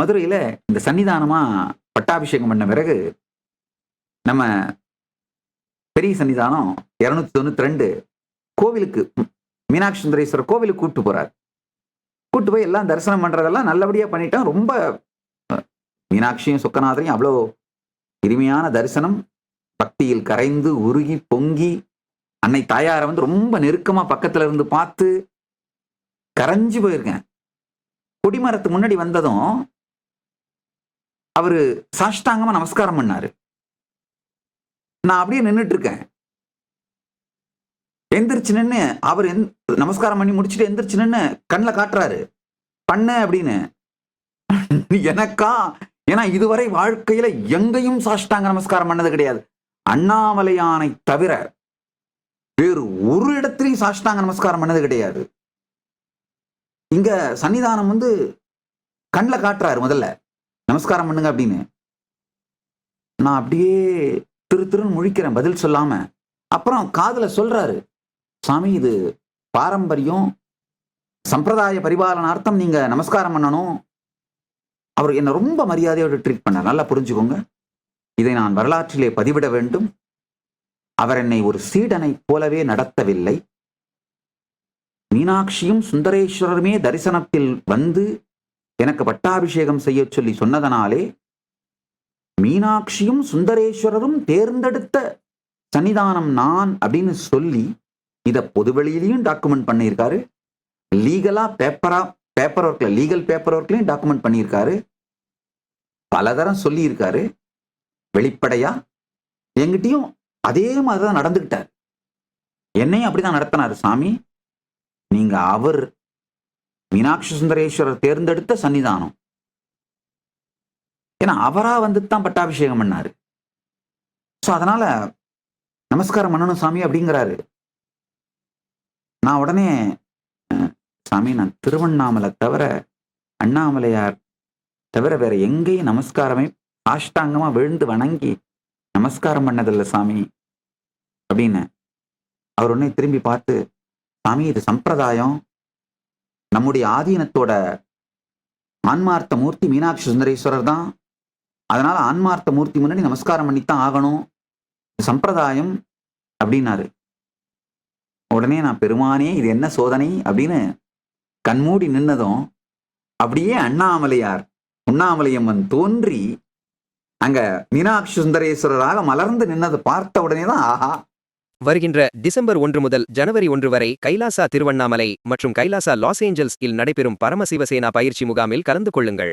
மதுரையில இந்த சன்னிதானமாக பட்டாபிஷேகம் பண்ண பிறகு நம்ம பெரிய சன்னிதானம் இருநூத்தி தொண்ணூத்தி ரெண்டு கோவிலுக்கு மீனாட்சி சுந்தரேஸ்வரர் கோவிலுக்கு கூப்பிட்டு போகிறார் கூப்பிட்டு போய் எல்லாம் தரிசனம் பண்றதெல்லாம் நல்லபடியா பண்ணிட்டோம் ரொம்ப மீனாட்சியும் சுக்கநாதரையும் அவ்வளோ இனிமையான தரிசனம். பக்தியில் கரைந்து உருகி பொங்கி அன்னை தாயாரை வந்து ரொம்ப நெருக்கமா பக்கத்துல இருந்து பார்த்து கரைஞ்சு போயிருக்கேன். கொடிமரத்துக்கு முன்னாடி வந்ததும் அவரு சாஷ்டாங்கமா நமஸ்காரம் பண்ணாரு. நான் அப்படியே நின்னுட்டு இருக்கேன் எந்திரிச்சு நின்று அவர் எந்- நமஸ்காரம் பண்ணி முடிச்சுட்டு எந்திரிச்சு நின்று கண்ணில் காட்டுறாரு. பண்ண அப்படின்னு. எனக்கா? ஏன்னா இதுவரை வாழ்க்கையில எங்கேயும் சாஷ்டாங்க நமஸ்காரம் பண்ணது கிடையாது. அண்ணாமலையானை தவிர வேறு ஒரு இடத்துலையும் சாஷ்டாங்க நமஸ்காரம் பண்ணது கிடையாது. இங்க சன்னிதானம் வந்து கண்ணில் காட்டுறாரு முதல்ல. நமஸ்காரம் பண்ணுங்க அப்படின்னு. நான் அப்படியே திரு திருன்னு முழிக்கிறேன் பதில் சொல்லாம. அப்புறம் காதல சொல்றாரு சாமி இது பாரம்பரியம் சம்பிரதாய பரிபாலனார்த்தம் நீங்க நமஸ்காரம் பண்ணணும். அவர் என்னை ரொம்ப மரியாதையோடு ட்ரீட் பண்ணார். நல்லா புரிஞ்சுக்கோங்க. இதை நான் வரலாற்றிலே பதிவிட வேண்டும். அவர் என்னை ஒரு சீடனை போலவே நடத்தவில்லை. மீனாட்சியும் சுந்தரேஸ்வரருமே தரிசனத்தில் வந்து எனக்கு பட்டாபிஷேகம் செய்ய சொல்லி சொன்னதனாலே மீனாட்சியும் சுந்தரேஸ்வரரும் தேர்ந்தெடுத்த சன்னிதானம் நான் அப்படின்னு சொல்லி இதை பொதுவெளியிலையும் டாக்குமெண்ட் பண்ணியிருக்காரு. லீகலா பேப்பரா பேப்பர் ஒர்க்ல லீகல் பேப்பர் ஒர்க்லையும் டாக்குமெண்ட் பண்ணியிருக்காரு. பலதரம் சொல்லியிருக்காரு. வெளிப்படையா எங்கிட்டயும் அதே மாதிரி தான் நடந்துக்கிட்டார். என்னையும் அப்படிதான் நடத்தினாரு சாமி. நீங்க அவர் மீனாட்சி சுந்தரேஸ்வரர் தேர்ந்தெடுத்த சன்னிதானம். ஏன்னா அவரா வந்து தான் பட்டாபிஷேகம் பண்ணாரு. ஸோ அதனால நமஸ்காரம் பண்ணணும் சாமி அப்படிங்கிறாரு. நான் உடனே சாமி நான் திருவண்ணாமலை தவிர அண்ணாமலையார் தவிர வேற எங்கேயும் நமஸ்காரமே ஆஷ்டாங்கமா விழுந்து வணங்கி நமஸ்காரம் பண்ணதில்லை சாமி அப்படின்னு அவர் உடனே திரும்பி பார்த்து சாமி இது சம்பிரதாயம் நம்முடைய ஆதீனத்தோட ஆன்மார்த்த மூர்த்தி மீனாட்சி சுந்தரேஸ்வரர் தான். அதனால ஆன்மார்த்த மூர்த்தி முன்னாடி நமஸ்காரம் பண்ணித்தான் ஆகணும். சம்பிரதாயம் அப்படின்னாரு. உடனே நான் பெருமானே இது என்ன சோதனை? அப்படின்னு கண்மூடி நின்னதும் அப்படியே அண்ணாமலையார் உண்ணாமலையம்மன் தோன்றி அங்க மீனாட்சி சுந்தரேஸ்வரராக மலர்ந்து நின்னதை பார்த்த உடனே தான் ஆஹா வருகின்ற டிசம்பர் ஒன்று முதல் ஜனவரி ஒன்று வரை கைலாசா திருவண்ணாமலை மற்றும் கைலாசா லாஸ் ஏஞ்சல்ஸ் இல் நடைபெறும் பரமசிவசேனா பயிற்சி முகாமில் கலந்து கொள்ளுங்கள்.